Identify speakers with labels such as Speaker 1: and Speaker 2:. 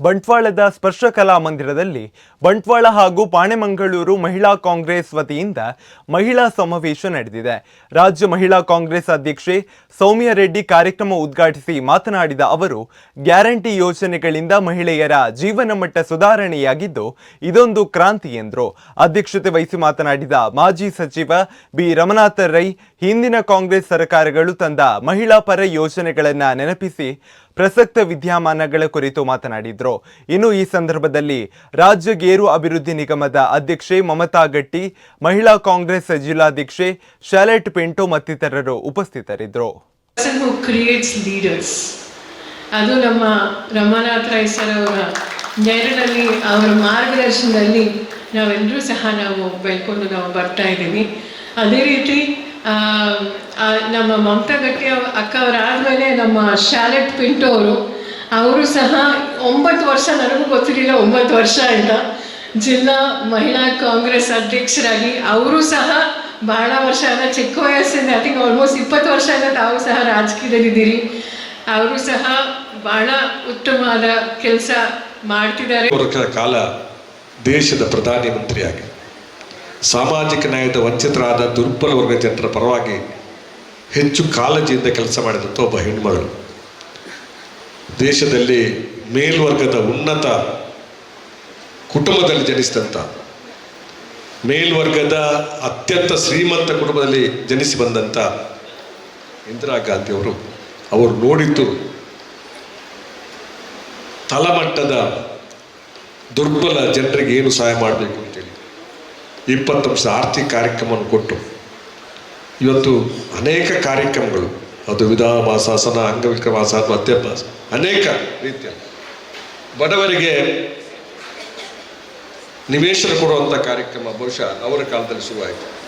Speaker 1: ಬಂಟ್ವಾಳದ ಸ್ಪರ್ಶ ಕಲಾ ಮಂದಿರದಲ್ಲಿ ಬಂಟ್ವಾಳ ಹಾಗೂ ಪಾಣೆಮಂಗಳೂರು ಮಹಿಳಾ ಕಾಂಗ್ರೆಸ್ ವತಿಯಿಂದ ಮಹಿಳಾ ಸಮಾವೇಶ ನಡೆದಿದೆ. ರಾಜ್ಯ ಮಹಿಳಾ ಕಾಂಗ್ರೆಸ್ ಅಧ್ಯಕ್ಷೆ ಸೌಮ್ಯ ರೆಡ್ಡಿ ಕಾರ್ಯಕ್ರಮ ಉದ್ಘಾಟಿಸಿ ಮಾತನಾಡಿದ ಅವರು, ಗ್ಯಾರಂಟಿ ಯೋಜನೆಗಳಿಂದ ಮಹಿಳೆಯರ ಜೀವನ ಮಟ್ಟ ಸುಧಾರಣೆಯಾಗಿದ್ದು ಇದೊಂದು ಕ್ರಾಂತಿ ಎಂದರು. ಅಧ್ಯಕ್ಷತೆ ವಹಿಸಿ ಮಾತನಾಡಿದ ಮಾಜಿ ಸಚಿವ ಬಿ. ರಮನಾಥ ರೈ, ಹಿಂದಿನ ಕಾಂಗ್ರೆಸ್ ಸರ್ಕಾರಗಳು ತಂದ ಮಹಿಳಾ ಪರ ಯೋಜನೆಗಳನ್ನು ನೆನಪಿಸಿ ಪ್ರಸಕ್ತ ವಿದ್ಯಮಾನಗಳ ಕುರಿತು ಮಾತನಾಡಿದ್ರು. ಇನ್ನು ಈ ಸಂದರ್ಭದಲ್ಲಿ ರಾಜ್ಯ ಗೇರು ಅಭಿವೃದ್ಧಿ ನಿಗಮದ ಅಧ್ಯಕ್ಷೆ ಮಮತಾ ಗಟ್ಟಿ, ಮಹಿಳಾ ಕಾಂಗ್ರೆಸ್ ಜಿಲ್ಲಾಧ್ಯಕ್ಷೆ ಶಾಲೆಟ್ ಪಿಂಟೋ ಮತ್ತಿತರರು ಉಪಸ್ಥಿತರಿದ್ದರು.
Speaker 2: ಅದು ನಮ್ಮ ರಮಾನಾಥ್ ರೈ ಸರ್ ಅವರ ನೆರಳಲ್ಲಿ, ಅವರ ಮಾರ್ಗದರ್ಶನದಲ್ಲಿ ನಾವೆಲ್ಲರೂ ಸಹ ನಾವು ಬೆಳ್ಕೊಂಡು ನಾವು ಬರ್ತಾ ಇದ್ದೀವಿ. ಅದೇ ರೀತಿ ನಮ್ಮ ಮಮತಾ ಗಟ್ಟಿ ಅಕ್ಕ ಅವರಾದಮೇಲೆ ನಮ್ಮ ಶಾಲೆಟ್ ಪಿಂಟು ಅವರು ಅವರು ಸಹ ಒಂಬತ್ತು ವರ್ಷ, ನನಗೂ ಗೊತ್ತಿರಲಿಲ್ಲ ಒಂಬತ್ತು ವರ್ಷ ಅಂತ. ಜಿಲ್ಲಾ ಮಹಿಳಾ ಕಾಂಗ್ರೆಸ್ ಅಧ್ಯಕ್ಷರಾಗಿ ಅವರು ಸಹ ಬಹಳ ವರ್ಷ ಅಂದರೆ ಚಿಕ್ಕ ವಯಸ್ಸಿಂದ ಐ ಥಿಂಕ್ ಆಲ್ಮೋಸ್ಟ್ ಇಪ್ಪತ್ತು ವರ್ಷದಿಂದ ತಾವು ಸಹ ರಾಜಕೀಯದಲ್ಲಿದ್ದೀರಿ ಅವರು ಸಹ ಬಹಳ ಉತ್ತಮವಾದ ಕೆಲಸ ಮಾಡ್ತಿದ್ದಾರೆ.
Speaker 3: ಕಾಲ ದೇಶದ ಪ್ರಧಾನಿ ಮಂತ್ರಿಯಾಗಿ. ಸಾಮಾಜಿಕ ನ್ಯಾಯದ ವಂಚಿತರಾದ ದುರ್ಬಲ ವರ್ಗ ಜನರ ಪರವಾಗಿ ಹೆಚ್ಚು ಕಾಳಜಿಯಿಂದ ಕೆಲಸ ಮಾಡಿದಂಥ ಒಬ್ಬ ಹೆಣ್ಮಗಳು. ದೇಶದಲ್ಲಿ ಮೇಲ್ವರ್ಗದ ಉನ್ನತ ಕುಟುಂಬದಲ್ಲಿ ಜನಿಸಿದಂಥ, ಮೇಲ್ವರ್ಗದ ಅತ್ಯಂತ ಶ್ರೀಮಂತ ಕುಟುಂಬದಲ್ಲಿ ಜನಿಸಿ ಬಂದಂಥ ಇಂದಿರಾ ಗಾಂಧಿಯವರು ಅವರು ನೋಡಿದ್ದು ತಳಮಟ್ಟದ ದುರ್ಬಲ ಜನರಿಗೆ ಏನು ಸಹಾಯ ಮಾಡಬೇಕು ಅಂತೇಳಿ. ಇಪ್ಪತ್ತು ವರ್ಷ ಆರ್ತಿ ಕಾರ್ಯಕ್ರಮವನ್ನು ಕೊಟ್ಟು ಇವತ್ತು ಅನೇಕ ಕಾರ್ಯಕ್ರಮಗಳು. ಅದು ವಿಧಾಮಾಸಾಸನ ಮಧ್ಯ ಮದ್ಯಪಾಸ, ಅನೇಕ ರೀತಿಯ ಬಡವರಿಗೆ ನಿವೇಶನ ಕೊಡುವಂಥ ಕಾರ್ಯಕ್ರಮ ಬಹುಶಃ ಅವರ ಕಾಲದಲ್ಲಿ ಶುರುವಾಯಿತು.